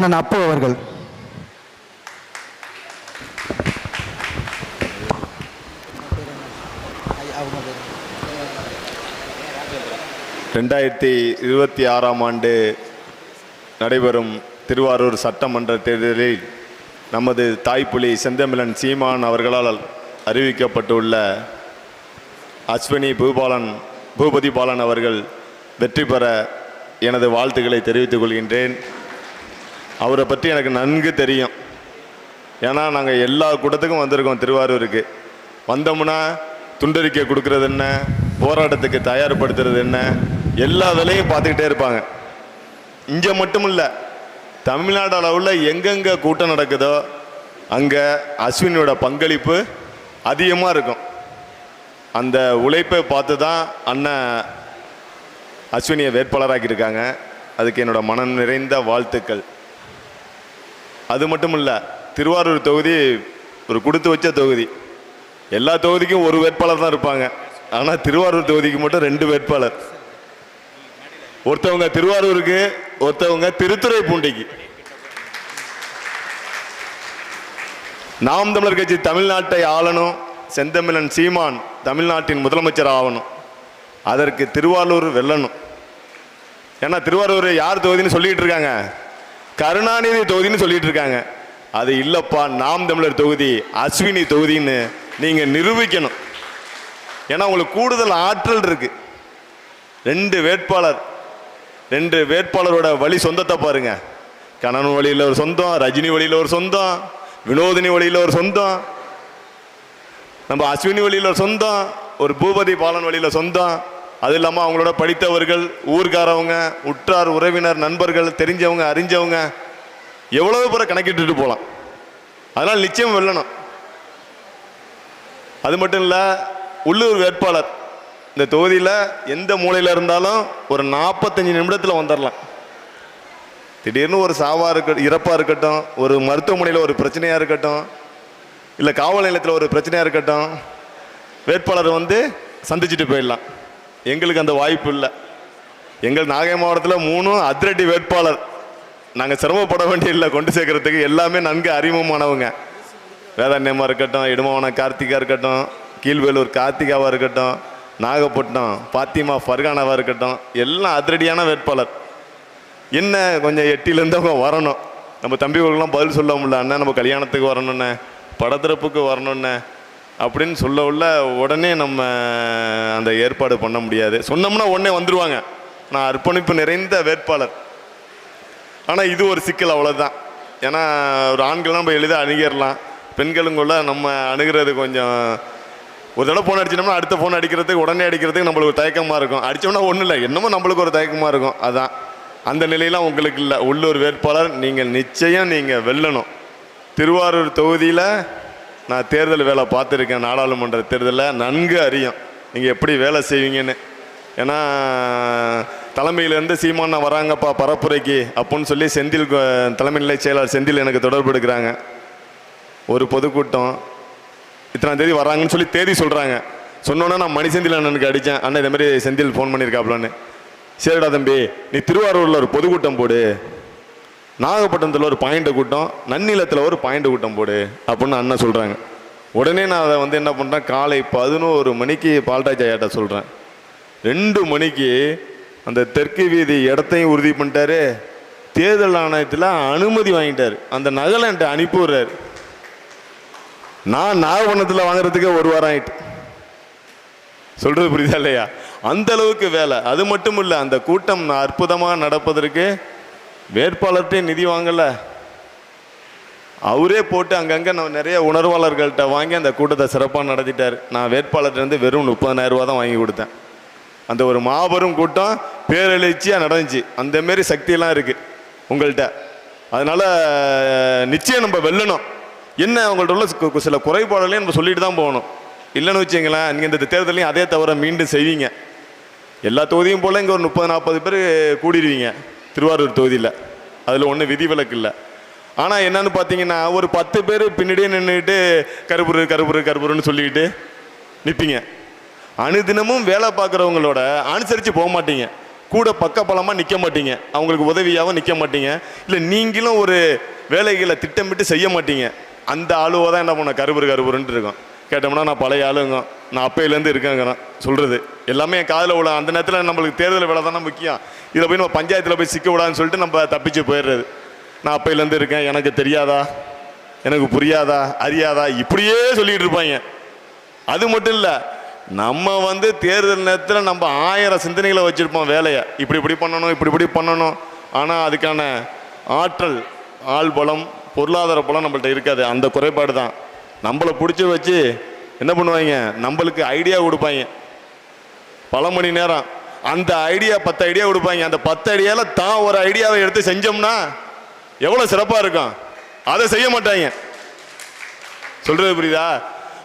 நான் அப்போ அவர்கள். ரெண்டாயிரத்தி இருபத்தி ஆறாம் ஆண்டு நடைபெறும் திருவாரூர் சட்டமன்ற தேர்தலில் நமது தாய்ப்புலி செந்தமிழன் சீமான் அவர்களால் அறிவிக்கப்பட்டுள்ள அஸ்வினி பூபாலன் பூபதி பாலன் அவர்கள் வெற்றி பெற எனது வாழ்த்துக்களை தெரிவித்துக் கொள்கின்றேன். அவரை பற்றி எனக்கு நன்கு தெரியும். ஏன்னா நாங்கள் எல்லா கூட்டத்துக்கும் வந்திருக்கோம் திருவாரூருக்கு. வந்தோம்னா துண்டறிக்கை கொடுக்கறது என்ன? போராட்டத்துக்கு தயார்படுத்துறது என்ன? எல்லா வேலையும் பார்த்துக்கிட்டே இருப்பாங்க. இங்கே மட்டும் இல்லை தமிழ்நாடு அளவில் எங்கெங்கே கூட்டம் நடக்குதோ அங்கே அஸ்வினியோட பங்களிப்பு அதிகமாக இருக்கும். அந்த உழைப்பை பார்த்து தான் அண்ணன் அஸ்வினியை வேட்பாளராக்கியிருக்காங்க. அதுக்கு என்னோடய மனம் நிறைந்த வாழ்த்துக்கள். அது மட்டும் இல்லை திருவாரூர் தொகுதி ஒரு கொடுத்து வச்ச தொகுதி. எல்லா தொகுதிக்கும் ஒரு வேட்பாளர் தான் இருப்பாங்க. ஆனால் திருவாரூர் தொகுதிக்கு மட்டும் ரெண்டு வேட்பாளர். ஒருத்தவங்க திருவாரூருக்கு ஒருத்தவங்க திருத்துறை பூண்டிக்கு நாம் தமிழர் கட்சி தமிழ்நாட்டை ஆளணும். செந்தமிழன் சீமான் தமிழ்நாட்டின் முதலமைச்சர் ஆகணும். அதற்கு திருவாரூர் வெல்லணும். ஏன்னா திருவாரூர் யார் தொகுதின்னு சொல்லிக்கிட்டு இருக்காங்க? கருணாநிதி தொகுதின்னு சொல்லிட்டு இருக்காங்க. அது இல்லப்பா நாம் தமிழர் தொகுதி அஸ்வினி தொகுதின்னு நீங்க நிரூபிக்கணும். ஏன்னா உங்களுக்கு கூடுதல் ஆற்றல் இருக்கு. ரெண்டு வேட்பாளர் ரெண்டு வேட்பாளரோட வழி சொந்தத்தை பாருங்க. கணவன் வழியில் ஒரு சொந்தம் ரஜினி வழியில் ஒரு சொந்தம் வினோதினி வழியில் ஒரு சொந்தம் நம்ம அஸ்வினி வழியில் ஒரு சொந்தம் ஒரு பூபதி பாலன் வழியில் சொந்தம் அது இல்லாமல் அவங்களோட படித்தவர்கள் ஊர்காரவங்க உற்றார் உறவினர் நண்பர்கள் தெரிஞ்சவங்க அறிஞ்சவங்க எவ்வளவு பேரை கணக்கிட்டுட்டு போகலாம் அதனால் நிச்சயம் வெல்லணும். அது மட்டும் இல்லை உள்ளூர் வேட்பாளர். இந்த தொகுதியில் எந்த மூலையில் இருந்தாலும் ஒரு நாற்பத்தஞ்சு நிமிடத்தில் வந்துடலாம் திடீர்னு ஒரு சாவாக இருக்கட்டும் இறப்பாக இருக்கட்டும் ஒரு மருத்துவமனையில் ஒரு பிரச்சனையாக இருக்கட்டும் இல்லை காவல் நிலையத்தில் ஒரு பிரச்சனையாக இருக்கட்டும் வேட்பாளர் வந்து சந்திச்சுட்டு போயிடலாம். எங்களுக்கு அந்த வாய்ப்பு இல்லை. எங்கள் நாகை மாவட்டத்தில் மூணும் அதிரடி வேட்பாளர். நாங்கள் சிரமப்பட வேண்டிய இல்லை கொண்டு சேர்க்கறதுக்கு எல்லாமே நன்கு அறிமுகமானவங்க. வேதாண்யமாக இருக்கட்டும் இடுமவன கார்த்திகா இருக்கட்டும் கீழ்வேலூர் கார்த்திகாவாக இருக்கட்டும் நாகப்பட்டினம் பாத்திமா ஃபர்கானாவாக இருக்கட்டும் எல்லாம் அதிரடியான வேட்பாளர். என்ன கொஞ்சம் எட்டிலேருந்து அவங்க வரணும். நம்ம தம்பிகளுக்கெல்லாம் பதில் சொல்ல முடியல. அண்ணன் நம்ம கல்யாணத்துக்கு வரணுண்ணே படத்திறப்புக்கு வரணுண்ணே அப்படின்னு சொல்ல உள்ள உடனே நம்ம அந்த ஏற்பாடு பண்ண முடியாது. சொன்னோம்னா உடனே வந்துடுவாங்க நான் அர்ப்பணிப்பு நிறைந்த வேட்பாளர். ஆனால் இது ஒரு சிக்கல் அவ்வளோதான் ஏன்னா ஒரு ஆண்கள் நம்ம எளிதாக அணுகிடலாம். பெண்களுங்குள்ள நம்ம அணுகிறது கொஞ்சம் ஒரு தடவை ஃபோன் அடிச்சிட்டோம்னா அடுத்த ஃபோன் அடிக்கிறதுக்கு உடனே அடிக்கிறதுக்கு நம்மளுக்கு ஒரு தயக்கமாக இருக்கும். அடித்தோம்னா ஒன்றும் இல்லை. என்னமோ நம்மளுக்கு ஒரு தயக்கமாக இருக்கும். அதான். அந்த நிலையெல்லாம் உங்களுக்கு இல்லை. உள்ளூர் வேட்பாளர் நீங்கள் நிச்சயம் நீங்கள் வெல்லணும். திருவாரூர் தொகுதியில் நான் தேர்தல் வேலை பார்த்துருக்கேன் நாடாளுமன்ற தேர்தலில் நன்கு அறியும். நீங்கள் எப்படி வேலை செய்வீங்கன்னு. ஏன்னா தலைமையிலேருந்து சீமானா வராங்கப்பா பரப்புரைக்கு அப்புடின்னு சொல்லி செந்தில் கொ- தலைமை நிலை செயலாளர் செந்தில் எனக்கு தொடர்பு எடுக்கிறாங்க. ஒரு பொதுக்கூட்டம் இத்தனாம் தேதி வராங்கன்னு சொல்லி தேதி சொல்கிறாங்க சொன்னோன்னே நான் மணிசெந்தில் அண்ணனுக்கு அடித்தேன். அண்ணன் இதை மாதிரி செந்தில் ஃபோன் பண்ணியிருக்காப்லன்னு. சரிடா தம்பி நீ திருவாரூரில் ஒரு பொதுக்கூட்டம் போடு. நாகப்பட்டினத்தில் ஒரு பாயிண்ட் கூட்டம் நன்னிலத்தில் ஒரு பாயிண்ட் கூட்டம் போடு அப்படின்னு அண்ணன் சொல்கிறாங்க உடனே நான் அதை வந்து என்ன பண்ணுறேன் காலை பதினோரு மணிக்கு பால்ராஜ் ஐயாட்ட சொல்கிறேன் ரெண்டு மணிக்கு அந்த தெற்கு வீதி இடத்தையும் உறுதி பண்ணிட்டாரு. தேர்தல் ஆணையத்தில் அனுமதி வாங்கிட்டாரு. அந்த நகலை என்கிட்ட அனுப்பி விடுறாரு நான் நாகப்பட்டினத்தில் வாங்குறதுக்கே ஒரு வாரம் ஆயிட்டு. சொல்கிறது புரியுதா இல்லையா? அந்த அளவுக்கு வேலை. அது மட்டும் இல்லை அந்த கூட்டம் அற்புதமாக நடப்பதற்கு வேட்பாளர்கிட்டே நிதி வாங்கல. அவரே போட்டு அங்கங்கே நான் நிறைய உணர்வாளர்கள்ட்ட வாங்கி அந்த கூட்டத்தை சிறப்பாக நடத்திட்டார். நான் வேட்பாளர்கிட்ட இருந்து வெறும் முப்பதாயிரம் ரூபா தான் வாங்கி கொடுத்தேன். அந்த ஒரு மாபெரும் கூட்டம் பேரெழுச்சியாக நடந்துச்சு. அந்த மாரி சக்தியெல்லாம் இருக்குது உங்கள்கிட்ட அதனால் நிச்சயம் நம்ம வெல்லணும். என்ன அவங்கள்ட்ட உள்ள சில குறைபாடுகளையும் நம்ம சொல்லிட்டு தான் போகணும். இல்லைன்னு வச்சுங்களேன் நீங்கள் இந்த தேர்தலையும் அதே தவிர மீண்டும் செய்வீங்க. எல்லா தொகுதியும் போல் இங்கே ஒரு முப்பது நாற்பது பேர் கூடிடுவீங்க திருவாரூர் தொகுதியில். அதில் ஒன்றும் விதிவிலக்கு இல்லை. ஆனால் என்னன்னு பார்த்தீங்கன்னா ஒரு பத்து பேர் பின்னாடியே நின்றுட்டு கருப்புரு கருப்புரு கருப்புருன்னு சொல்லிக்கிட்டு நிற்பீங்க அனுதினமும் வேலை பார்க்குறவங்களோட அனுசரித்து போக மாட்டீங்க. கூட பக்கபலமாக நிற்க மாட்டீங்க. அவங்களுக்கு உதவியாகவும் நிற்க மாட்டீங்க. இல்லை நீங்களும் ஒரு வேலைகளை திட்டமிட்டு செய்ய மாட்டீங்க. அந்த ஆளுவை தான் என்ன பண்ண கருபுரு கருபுருன்ட்டு இருக்கும். கேட்டோம்னா நான் பழைய ஆளுங்க. நான் அப்பையிலேருந்து இருக்கேங்கிறேன் சொல்கிறது எல்லாமே என் காதில் விட அந்த நேரத்தில் நம்மளுக்கு தேர்தல் வேலை தானே முக்கியம். இதில் போய் நம்ம பஞ்சாயத்தில் போய் சிக்க விடான்னு சொல்லிட்டு நம்ம தப்பிச்சு போயிடுறது. நான் அப்பையிலேருந்து இருக்கேன். எனக்கு தெரியாதா? எனக்கு புரியாதா? அறியாதா? இப்படியே சொல்லிகிட்டு இருப்பாங்க. அது மட்டும் இல்லை நம்ம வந்து தேர்தல் நேரத்தில் நம்ம ஆயிரம் சிந்தனைகளை வச்சுருப்போம் வேலையை. இப்படி இப்படி பண்ணணும் இப்படி இப்படி பண்ணணும். ஆனால் அதுக்கான ஆற்றல் ஆள் பலம் பொருளாதார பலம் நம்மள்ட்ட இருக்காது. அந்த குறைபாடு தான். நம்மளை பிடிச்சி வச்சு என்ன பண்ணுவாங்க? நம்மளுக்கு ஐடியா கொடுப்பாங்க. பல மணி நேரம். அந்த ஐடியா பத்து ஐடியா கொடுப்பாங்க. அந்த பத்து ஐடியாவில் தான் ஒரு ஐடியாவை எடுத்து செஞ்சோம்னா எவ்வளோ சிறப்பாக இருக்கும்? அதை செய்ய மாட்டாங்க. சொல்கிறது புரியுதா?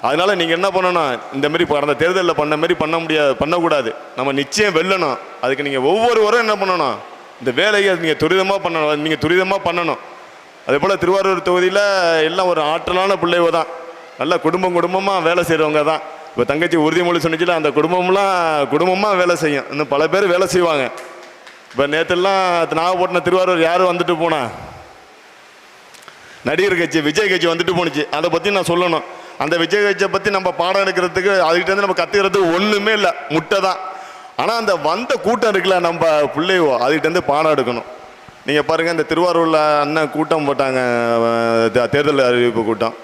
அதனால நீங்கள் என்ன பண்ணணும்? இந்த மாதிரி கடந்த தேர்தலில் பண்ண மாதிரி பண்ண முடியாது பண்ணக்கூடாது. நம்ம நிச்சயம் வெல்லணும். அதுக்கு நீங்கள் ஒவ்வொருவரும் என்ன பண்ணணும்? இந்த வேலையை நீங்கள் துரிதமாக பண்ணணும். நீங்கள் துரிதமாக பண்ணணும். அதே போல் திருவாரூர் தொகுதியில் எல்லாம் ஒரு ஆற்றலான பிள்ளைவ தான். நல்ல குடும்பம் குடும்பமாக வேலை செய்கிறவங்க தான். இப்போ தங்கச்சி உறுதிமொழி சொன்னிச்சுல அந்த குடும்பம்லாம் குடும்பமாக வேலை செய்யும். இன்னும் பல பேர் வேலை செய்வாங்க. இப்போ நேற்றுலாம் நாகப்பட்டினம் திருவாரூர் யார் வந்துட்டு போனா? நடிகர் கட்சி விஜய் கட்சி வந்துட்டு போணுச்சு அதை பற்றி நான் சொல்லணும். அந்த விஜய் கட்சியை பற்றி நம்ம பாடம் எடுக்கிறதுக்கு அதுக்கிட்டேருந்து நம்ம கற்றுக்கிறதுக்கு ஒன்றுமே இல்லை. முட்டை தான். ஆனால் அந்த வந்த கூட்டம் இருக்குல்ல நம்ம பிள்ளைவோ அதுக்கிட்டேருந்து பாடம் எடுக்கணும். நீங்கள் பாருங்கள் இந்த திருவாரூரில் அண்ணன் கூட்டம் போட்டாங்க தே- தேர்தல் அறிவிப்பு கூட்டம்.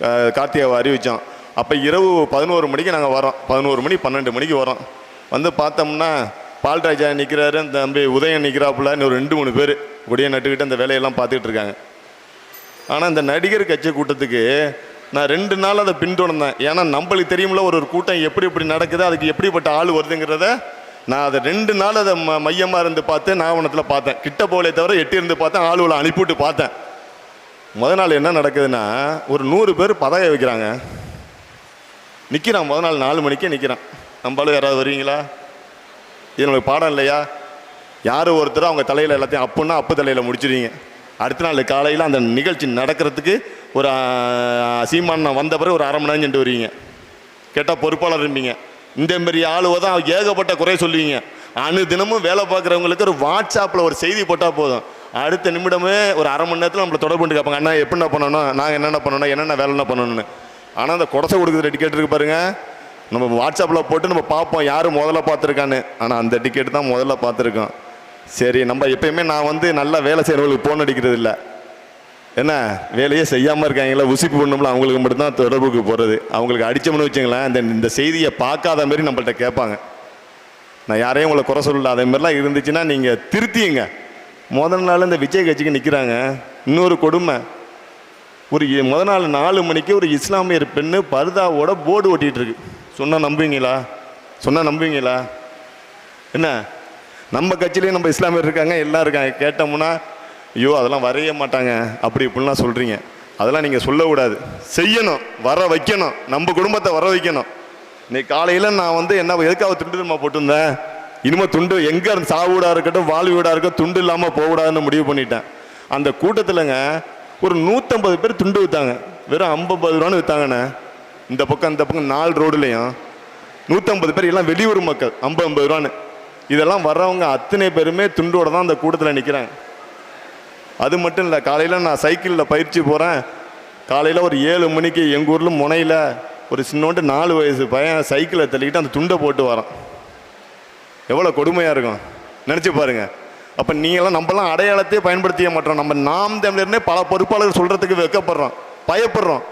கா- கார்த்திகாவை அறிவித்தோம் அப்போ இரவு பதினோரு மணிக்கு நாங்கள் வரோம். பதினோரு மணி பன்னெண்டு மணிக்கு வரோம். வந்து பார்த்தோம்னா பால்ராஜா நிற்கிறாரு இந்த தம்பி உதயன் நிற்கிறாப்புல இன்னும் ஒரு ரெண்டு மூணு பேர் உடைய நட்டுக்கிட்டு அந்த வேலையெல்லாம் பார்த்துக்கிட்டு இருக்காங்க. ஆனால் இந்த நடிகர் கட்சி கூட்டத்துக்கு நான் ரெண்டு நாள் அதை பின்தொடர்ந்தேன். ஏன்னா நம்மளுக்கு தெரியும்ல ஒரு ஒரு கூட்டம் எப்படி எப்படி நடக்குது அதுக்கு எப்படிப்பட்ட ஆள் வருதுங்கிறத நான் அதை ரெண்டு நாள் அதை ம மையமாக இருந்து பார்த்து நாவணத்தில் பார்த்தேன். கிட்ட போலே தவிர எட்டி இருந்து பார்த்தேன் ஆளுவில் அனுப்பிவிட்டு பார்த்தேன். முத நாள் என்ன நடக்குதுன்னா ஒரு நூறு பேர் பதாய வைக்கிறாங்க. நிற்கிறான் முத நாள் நாலு மணிக்கே நிற்கிறான் நம்மளும் யாராவது வருவீங்களா? இது நம்மளுக்கு பாடம் இல்லையா? யார் ஒருத்தர் அவங்க தலையில் எல்லாத்தையும் அப்புன்னா அப்பு தலையில் முடிச்சிருவீங்க. அடுத்த நாள் காலையில் அந்த நிகழ்ச்சி நடக்கிறதுக்கு ஒரு ஆ, சீமான் வந்த பிறகு ஒரு அரை மணி நேரம் சென்று வருவீங்க. கேட்டால் பொறுப்பாளர் இருப்பீங்க. இந்த மாரி ஆளுவை தான் ஏகப்பட்ட குறை சொல்லுவீங்க. அணு தினமும் வேலை பார்க்குறவங்களுக்கு ஒரு வாட்ஸ்அப்பில் ஒரு செய்தி போட்டால் போதும். அடுத்த நிமிடமே ஒரு அரை மணி நேரத்தில் நம்மளை தொடர்பு பண்ணி கேட்பாங்க அண்ணா எப்படின்னா பண்ணணும்? நாங்கள் என்னென்ன பண்ணணும்? என்னென்ன வேலைன்னா பண்ணணும்னு? ஆனால் அந்த குடசை கொடுக்குற டிக்கெட் இருக்கு பாருங்க. நம்ம வாட்ஸ்அப்பில் போட்டு நம்ம பார்ப்போம் யார் முதல்ல பார்த்துருக்கான்னு. ஆனால் அந்த டிக்கெட் தான் முதல்ல பார்த்துருக்கோம். சரி நம்ம எப்பயுமே நான் வந்து நல்லா வேலை செய்கிறவங்களுக்கு ஃபோன் அடிக்கிறது இல்லை என்ன வேலையே செய்யாமல் இருக்காங்களா உசிப்பு பண்ணும்ல அவங்களுக்கு மட்டும்தான் தொடர்புக்கு போகிறது அவங்களுக்கு அடிச்சோம்னு வச்சுங்களேன் இந்த இந்த செய்தியை பார்க்காத மாதிரி நம்மள்கிட்ட கேட்பாங்க. நான் யாரையும் உங்களை குறை சொல்லல அதே மாதிரிலாம் இருந்துச்சுன்னா நீங்கள் திருத்தியுங்க முதல் நாள் இந்த விஜய் கட்சிக்கு நிற்கிறாங்க இன்னொரு கொடுமை. ஒரு முத நாள் நாலு மணிக்கு ஒரு இஸ்லாமியர் பெண்ணு பர்தாவோட போர்டு ஓட்டிகிட்டு இருக்கு சொன்னால் நம்புவீங்களா? சொன்னால் நம்புவீங்களா? என்ன? நம்ம கட்சியிலேயும் நம்ம இஸ்லாமியர் இருக்காங்க எல்லாம் இருக்காங்க. கேட்டோம்னா ஐயோ அதெல்லாம் வரைய மாட்டாங்க. அப்படி இப்படிலாம் சொல்கிறீங்க அதெல்லாம் நீங்கள் சொல்லக்கூடாது. செய்யணும். வர வைக்கணும். நம்ம குடும்பத்தை வர வைக்கணும். இன்னைக்கு காலையில் நான் வந்து என்ன எதுக்காக துண்டு திரும்ப போட்டிருந்தேன்? இனிமேல் துண்டு எங்கே இருந்து சாவு வீடாக இருக்கட்டும் வாழ் வீடாக இருக்கட்டும் துண்டு இல்லாமல் போகக்கூடாதுன்னு முடிவு பண்ணிட்டேன். அந்த கூட்டத்தில்ங்க ஒரு நூற்றம்பது பேர் துண்டு விற்றாங்க வெறும் ஐம்பது ரூபான்னு விற்றாங்கண்ணே இந்த பக்கம் இந்த பக்கம் நாலு ரோடுலையும் நூற்றம்பது பேர் எல்லாம் வெளியூர் மக்கள் ஐம்பது ஐம்பது ரூபான்னு. இதெல்லாம் வர்றவங்க அத்தனை பேருமே துண்டோட தான் அந்த கூட்டத்தில் நிற்கிறாங்க அது மட்டும் இல்லை காலையில் நான் சைக்கிளில் பயிற்சி போகிறேன் காலையில் ஒரு ஏழு மணிக்கு எங்கள் ஊரில் முனையில் ஒரு சின்னோண்டு நாலு வயசு பையன் சைக்கிளை தள்ளிக்கிட்டு அந்த துண்டை போட்டு வரான். எவ்வளோ கொடுமையாக இருக்கும். நினச்சி பாருங்க. அப்போ நீங்களாம் நம்மலாம் அடையாளத்தையே பயன்படுத்திய மாட்டோம். நம்ம நாம் தமிழர்னே பல பொறுப்பாளர்கள் சொல்கிறதுக்கு வெக்கப்படுறோம். பயப்படுறோம்.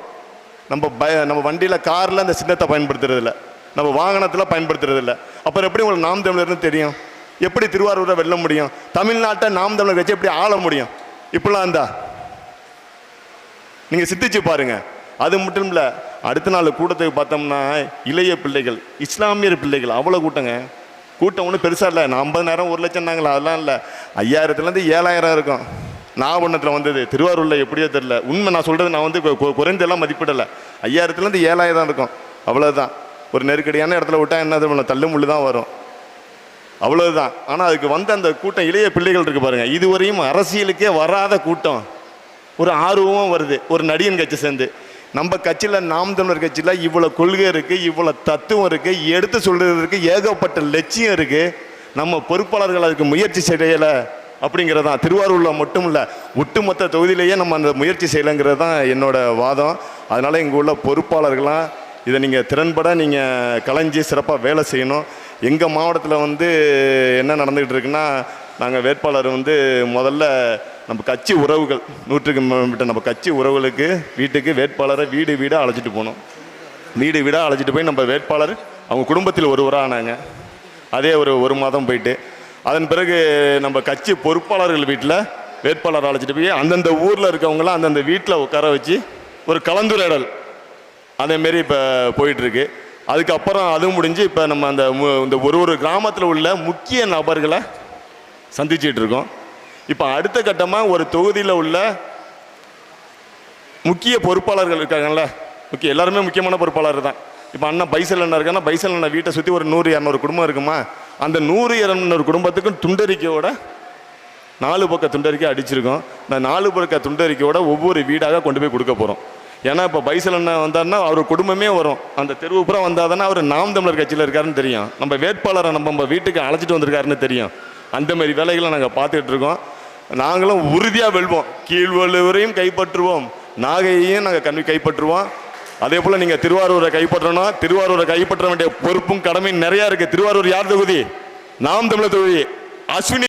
நம்ம பய நம்ம வண்டியில் காரில் அந்த சின்னத்தை பயன்படுத்துறதில்ல. நம்ம வாகனத்தில் பயன்படுத்துறதில்ல. அப்புறம் எப்படி உங்களுக்கு நாம் தமிழர்னு தெரியும்? எப்படி திருவாரூரை வெல்ல முடியும்? தமிழ்நாட்டை நாம் தமிழர் வச்சு எப்படி ஆள முடியும்? இப்படிலாம் இருந்தா? நீங்கள் சிந்திச்சு பாருங்க. அது மட்டும் இல்லை அடுத்த நாள் கூட்டத்துக்கு பார்த்தோம்னா இளைய பிள்ளைகள் இஸ்லாமியர் பிள்ளைகள் அவ்வளோ கூட்டங்க. கூட்டம் ஒன்றும் பெருசாக இல்லை. நான் ஐம்பதாயிரம் ஒரு லட்சம் நாங்களா அதெல்லாம் இல்லை. ஐயாயிரத்துலேருந்து ஏழாயிரம் இருக்கும். நாகப்பட்டினத்தில் வந்தது. திருவாரூரில் எப்படியோ தெரில உண்மை நான் சொல்கிறது நான் வந்து குறைந்தெல்லாம் மதிப்பிடலை. ஐயாயிரத்துலேருந்து ஏழாயிரம் இருக்கும். அவ்வளோதான் ஒரு நெருக்கடியான இடத்துல விட்டா என்ன தள்ளுமுள்ளு தான் வரும். அவ்வளவுதான். ஆனால் அதுக்கு வந்த அந்த கூட்டம் இளைய பிள்ளைகள் இருக்கு பாருங்க. இதுவரையும் அரசியலுக்கே வராத கூட்டம். ஒரு ஆர்வமும் வருது. ஒரு நடிகன் கட்சி சேர்ந்து. நம்ம கட்சியில் நாம் தமிழர் கட்சியில் இவ்வளோ கொள்கை இருக்குது இவ்வளோ தத்துவம் இருக்குது எடுத்து சொல்கிறதுக்கு ஏகப்பட்ட லட்சியம் இருக்குது நம்ம பொறுப்பாளர்கள் அதுக்கு முயற்சி செய்யலை அப்படிங்கிறது தான் திருவாரூரில் மட்டும் இல்லை ஒட்டுமொத்த தொகுதியிலேயே நம்ம அந்த முயற்சி செய்யலைங்கிறது தான் என்னோடய வாதம். அதனால் இங்கே உள்ள பொறுப்பாளர்களாம் இதை நீங்கள் திறன்பட நீங்கள் கலைஞ்சி சிறப்பாக வேலை செய்யணும். எங்கள் மாவட்டத்தில் வந்து என்ன நடந்துக்கிட்டு இருக்குன்னா நாங்கள் வேட்பாளர் வந்து முதல்ல நம்ம கட்சி உறவுகள் நூற்றுக்கு மேற்பட்ட நம்ம கட்சி உறவுகளுக்கு வீட்டுக்கு வேட்பாளரை வீடு வீடாக அழைச்சிட்டு போனோம். வீடு வீடாக அழைச்சிட்டு போய் நம்ம வேட்பாளர் அவங்க குடும்பத்தில் ஒருவராக ஆனாங்க. அதே ஒரு ஒரு மாதம் போயிட்டு. அதன் பிறகு நம்ம கட்சி பொறுப்பாளர்கள் வீட்டில் வேட்பாளர் அழைச்சிட்டு போய் அந்தந்த ஊரில் இருக்கவங்களாம் அந்தந்த வீட்டில் உட்கார வச்சு ஒரு கலந்துரையாடல். அதேமாரி இப்போ போயிட்டுருக்கு அதுக்கப்புறம் அதுவும் முடிஞ்சு இப்போ நம்ம அந்த இந்த ஒரு ஒரு கிராமத்தில் உள்ள முக்கிய நபர்களை சந்திச்சிட்டு இருக்கோம். இப்போ அடுத்த கட்டமாக ஒரு தொகுதியில் உள்ள முக்கிய பொறுப்பாளர்கள் இருக்காங்கல்ல முக்கிய எல்லாருமே முக்கியமான பொறுப்பாளர் தான். இப்போ அண்ணன் பைசல் அண்ணன் இருக்கான்னா பைசல் அண்ணன் வீட்டை சுற்றி ஒரு நூறு இரநூறு குடும்பம் இருக்குமா? அந்த நூறு இரநூறு குடும்பத்துக்கும் துண்டறிக்கையோட நாலு பக்க துண்டறிக்கை அடிச்சிருக்கோம். இந்த நாலு பக்க துண்டறிக்கையோட ஒவ்வொரு வீடாக கொண்டு போய் கொடுக்க போகிறோம் ஏன்னா இப்போ பைசல் அண்ணா வந்தார்னா அவர் குடும்பமே வரும். அந்த தெருவு புறம் வந்தால் தானே அவர் நாம் தமிழர் கட்சியில் இருக்காருன்னு தெரியும். நம்ம வேட்பாளரை நம்ம நம்ம வீட்டுக்கு அழைச்சிட்டு வந்திருக்காருன்னு தெரியும். அந்த மாதிரி வேலைகளை நாங்கள் பார்த்துக்கிட்டு இருக்கோம். நாங்களும் உறுதியாக வெல்வோம். கீழ்வள்ளுவரையும் கைப்பற்றுவோம். நாகையையும் நாங்கள் கண்வி கைப்பற்றுவோம். அதே போல் நீங்கள் திருவாரூரை கைப்பற்றணும் திருவாரூரை கைப்பற்ற வேண்டிய பொறுப்பும் கடமையும் நிறையா இருக்குது திருவாரூர் யார் தொகுதி? நாம் தமிழர் தொகுதி. அஸ்வினி